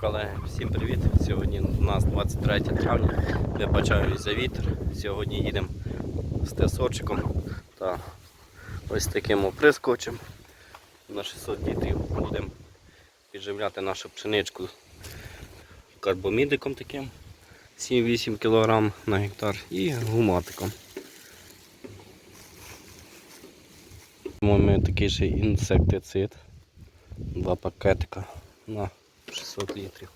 Колеги, всім привіт! Сьогодні у нас 23 травня. Вибачаюсь за вітер. Сьогодні їдемо з тесочком та ось таким оприскувачем. На 600 літрів будемо підживляти нашу пшеничку карбомідиком таким 7-8 кг на гектар і гуматиком. Маємо такий же інсектицид. Два пакетика на 600 літрів.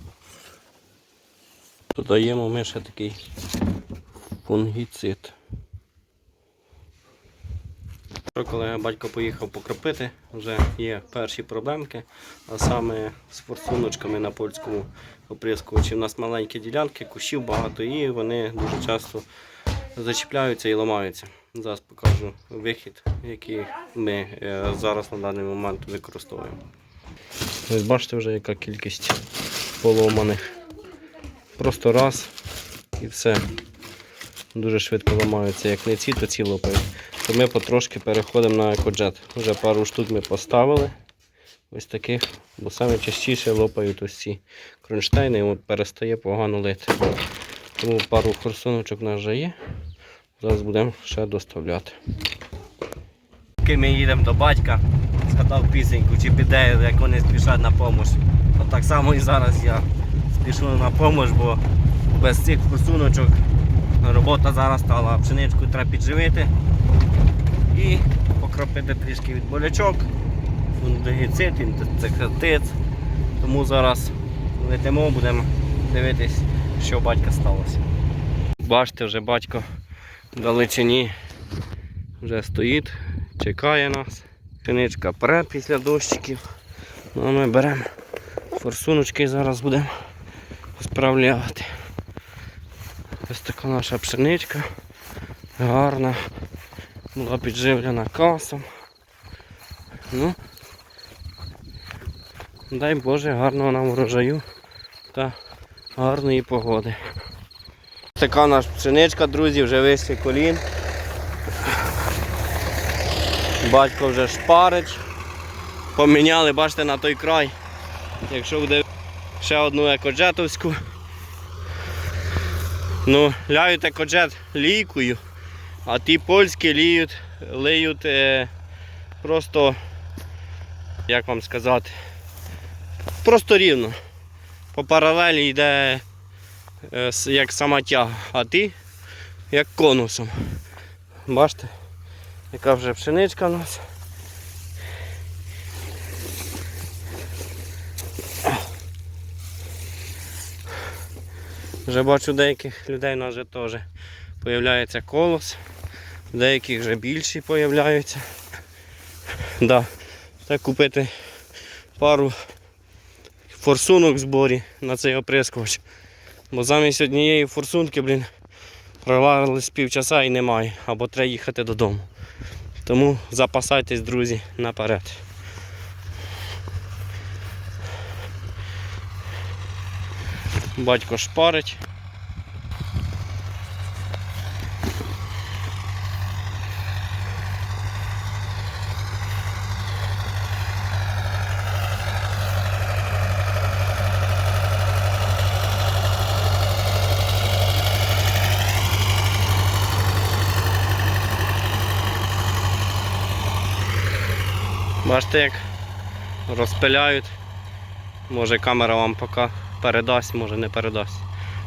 Додаємо ми ще такий фунгіцид. Коли батько поїхав покропити, вже є перші проблемки, а саме з форсуночками на польському оприскувачі. У нас маленькі ділянки, кущів багато і вони дуже часто зачіпляються і ламаються. Зараз покажу вихід, який ми е, зараз на даний момент використовуємо. Ось бачите вже яка кількість поломаних. Просто раз і все. Дуже швидко ламаються. Як не ці, то ці лопають. То ми потрошки переходимо на екоджет. Вже пару штук ми поставили. Ось таких, бо саме частіше лопають ось ці кронштейни і перестає погано лити. Тому пару форсуночок у нас вже є. Зараз будемо ще доставляти. Ми їдемо до батька, згадав пісеньку, чи піде, як вони спішать на допомогу. От так само і зараз я спішу на допомогу, бо без цих форсуночок робота зараз стала. Пшеничку треба підживити і покропити трішки від болячок, фундигіцид, інсектицид. Тому зараз летимо, будемо дивитись, що батька сталося. Бачите, вже батько в далечині вже стоїть, чекає нас. Пшеничка пре після дощиків. Ну, ми беремо форсуночки і зараз будемо справляти. Ось така наша пшеничка. Гарна. Була підживлена касом. Ну, дай Боже, гарного нам врожаю та гарної погоди. Така наша пшеничка, друзі, вже вище колін. Батько вже шпарить. Поміняли, бачите, на той край. Якщо буде ще одну екоджетовську. Ну, ляють екоджет лійкою, а ті польські ліють, лиють е, просто, як вам сказати, просто рівно. По паралелі йде е, як сама тяга, а ті як конусом. Бачите? Яка вже пшеничка у нас. Вже бачу деяких людей у нас вже теж появляється колос, деяких вже більші появляються. Да. Так купити пару форсунок в зборі на цей оприскувач. Бо замість однієї форсунки, блін, провалились півчаса і немає, або треба їхати додому. Тому запасайтесь, друзі, наперед. Батько шпарить. Бачите, як розпиляють. Може камера вам поки передасть, може не передасть.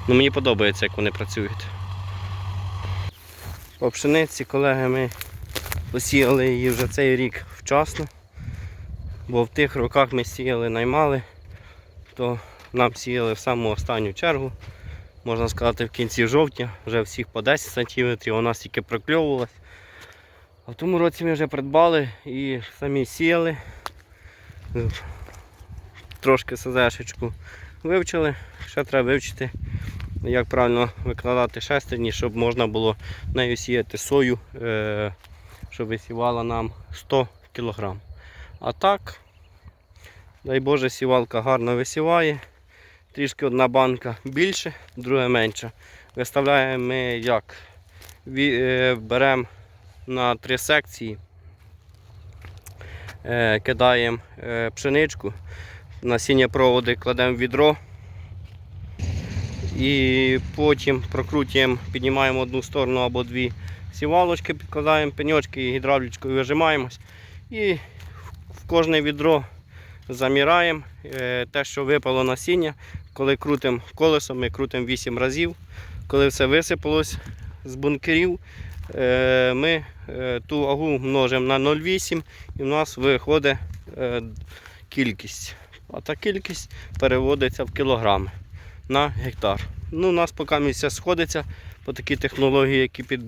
Ну Мені подобається, як вони працюють. По пшениці, колеги, ми посіяли її вже цей рік вчасно. Бо в тих роках ми сіяли наймали, то нам сіяли в саму останню чергу. Можна сказати, в кінці жовтня, вже всіх по 10 см, у нас тільки прокльовувалось. А в тому році ми вже придбали і самі сіяли. Трошки СЗшечку вивчили. Ще треба вивчити, як правильно викладати шестерні, щоб можна було нею сіяти сою, е, щоб висівала нам 100 кг. А так, дай Боже, сівалка гарно висіває. Трішки одна банка більше, друга менша. Виставляємо ми як? Е, Беремо на три секції, е, кидаємо е, пшеничку, насіння проводи кладемо в відро І потім прокрутуємо, піднімаємо одну сторону або дві сівалочки, підкладаємо пеньочки і гідравлічкою вижимаємось. І в кожне відро заміраємо е, те, що випало насіння. Коли крутимо колесом, ми крутимо 8 разів. Коли все висипалось з бункерів, ми е, ту вагу множимо на 0,8 і в нас виходить е, кількість. А та кількість переводиться в кілограми на гектар. Ну, у нас поки місця сходиться по такій технології, які під...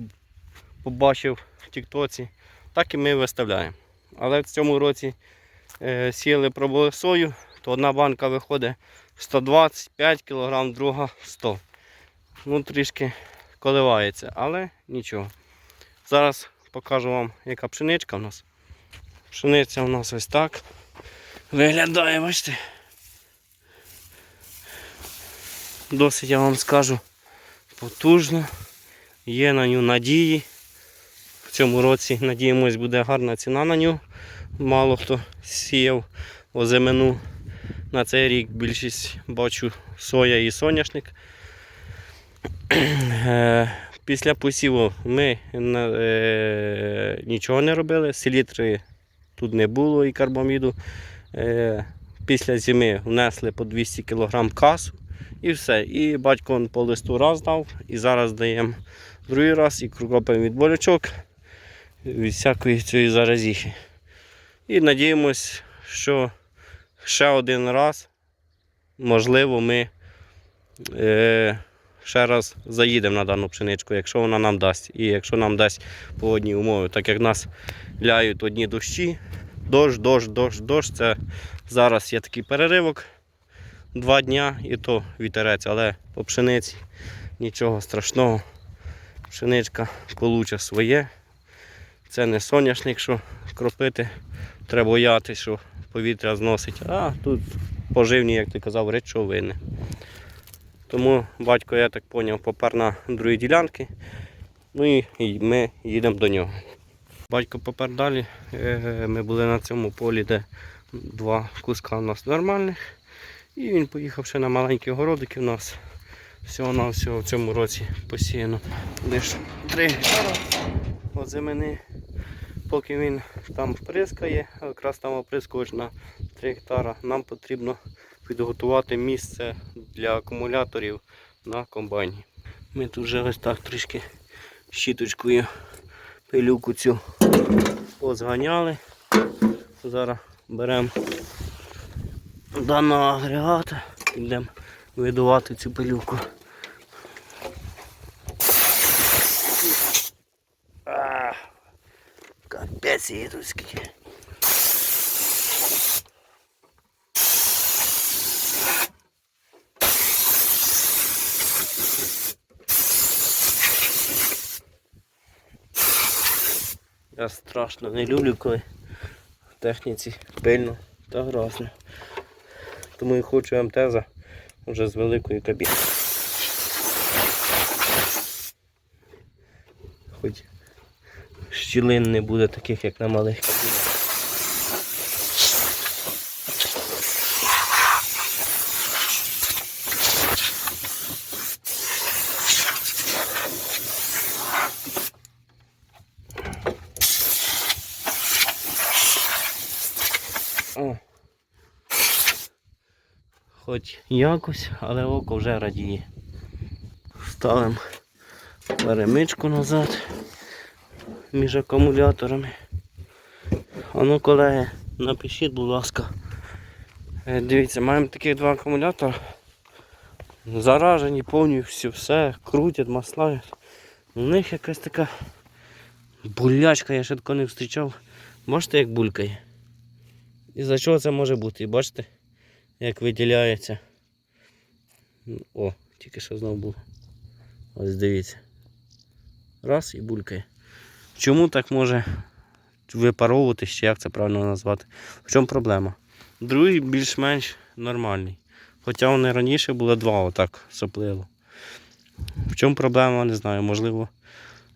побачив в Тіктоці, так і ми виставляємо. Але в цьому році е, сіяли пробували сою, то одна банка виходить 125 кг, друга 100 Ну, трішки коливається, але нічого. Зараз покажу вам, яка пшеничка в нас. Пшениця у нас ось так виглядає, бачите. Досить я вам скажу потужно. Є на нього надії. В цьому році, надіємось, буде гарна ціна на нього. Мало хто сіяв озимину. На цей рік більшість бачу соя і соняшник. Після посіву ми е, нічого не робили, селітри тут не було і карбаміду. Е, Після зими внесли по 200 кг касу і все. І батько по листу раз дав, і зараз даємо другий раз і кропаємо від болячок, від всякої цієї заразіхи. І надіємось, що ще один раз, можливо, ми е, ще раз заїдемо на дану пшеничку, якщо вона нам дасть. І якщо нам дасть погодні умови, так як нас ляють одні дощі, дощ, дощ, дощ, дощ. Це зараз є такий переривок. Два дня і то вітерець, але по пшениці нічого страшного. Пшеничка получе своє. Це не соняшник, що кропити. Треба боятися, що повітря зносить. А тут поживні, як ти казав, речовини. Тому батько, я так зрозумів, попер на другі ділянки. Ну і, ми їдемо до нього. Батько попер далі. Е, Ми були на цьому полі, де два куска у нас нормальних. І він поїхав ще на маленькі городики у нас. Всього на всього в цьому році посіяно лише 3 гектара озимини. Поки він там прискає, якраз там оприскувач на 3 гектара, нам потрібно підготувати місце для акумуляторів на комбайні. Ми тут вже ось так трішки щіточкою пилюку цю позганяли. Зараз беремо даного агрегата і будемо видувати цю пилюку. Капець її тут скільки. Я страшно не люблю, коли в техніці пильно та грозно. Тому і хочу МТЗа вже з великої кабіни. Хоч щілин не буде таких, як на малих кабінах. О. Хоч якось, але око вже радіє. Ставимо перемичку назад між акумуляторами. А ну, колеги, напишіть, будь ласка. Е, Дивіться, маємо таких два акумулятори. Заражені повністю все, крутять, маслають. У них якась така булячка, я ще такого не зустрічав. Бачите, як булькає? І за чого це може бути? Бачите, як виділяється. О, тільки що знову було. Ось дивіться. Раз і булькає. Чому так може випаровуватись, чи як це правильно назвати? В чому проблема? Другий більш-менш нормальний. Хоча вони раніше було два отак сопливо. В чому проблема, не знаю. Можливо,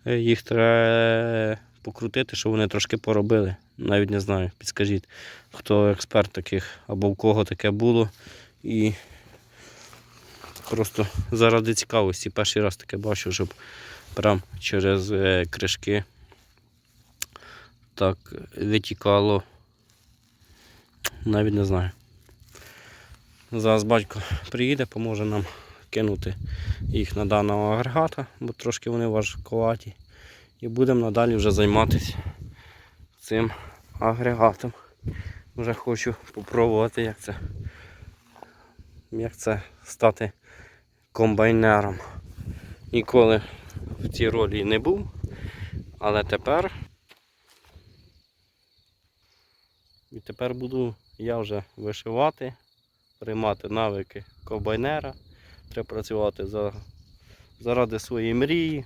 е, їх треба покрутити, щоб вони трошки поробили. Навіть не знаю, підскажіть, хто експерт таких або в кого таке було. І Просто заради цікавості. Перший раз таке бачу, щоб прям через е, кришки так витікало. Навіть не знаю. Зараз батько приїде, поможе нам кинути їх на даного агрегата, бо трошки вони важкуваті. І будемо надалі вже займатися цим агрегатом. Вже хочу попробувати, як це, як це стати комбайнером. Ніколи в цій ролі не був, але тепер. І тепер буду я вже вишивати, приймати навики комбайнера. Треба працювати за, заради своєї мрії.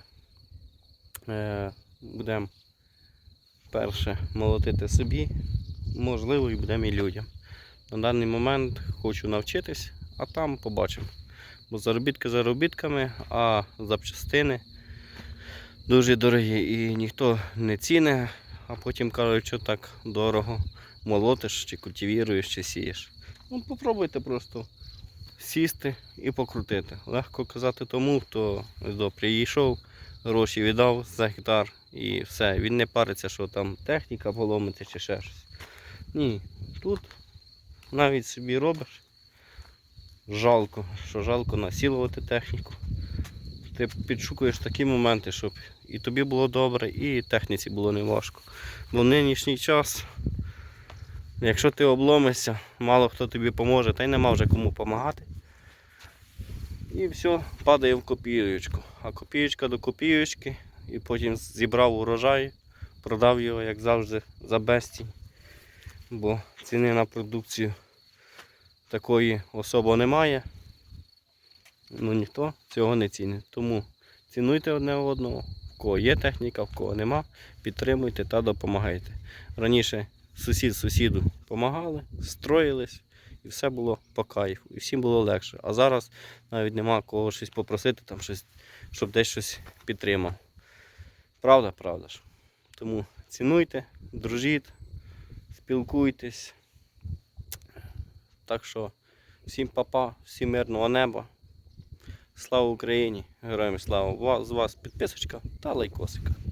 Е, будемо перше молотити собі, можливо, і будемо і людям. На даний момент хочу навчитись, а там побачимо. Бо заробітки заробітками, а запчастини дуже дорогі і ніхто не ціни, а потім кажуть, що так дорого молотиш, чи культивіруєш, чи сієш. Ну, попробуйте просто сісти і покрутити. Легко казати тому, хто ось до приїхав, гроші віддав за гектар і все. Він не париться, що там техніка поломиться чи ще щось. Ні, тут навіть собі робиш. Жалко, що жалко насілувати техніку. Ти підшукуєш такі моменти, щоб і тобі було добре, і техніці було не важко. Бо в нинішній час, якщо ти обломишся, мало хто тобі поможе, та й нема вже кому допомагати. І все, падає в копієчку. А копієчка до копієчки, і потім зібрав урожай, продав його, як завжди, за безцінь. Бо ціни на продукцію такої особо немає. Ну ніхто цього не цінить. Тому цінуйте одне одного. В кого є техніка, в кого нема, підтримуйте та допомагайте. Раніше сусід сусіду допомагали, строїлись і все було по кайфу, і всім було легше. А зараз навіть нема кого щось попросити, там щось, щоб десь щось підтримав. Правда, правда ж. Тому цінуйте, дружіть, спілкуйтесь. Так що всім папа, всім мирного неба. Слава Україні! Героям слава! З вас підписочка та лайкосика.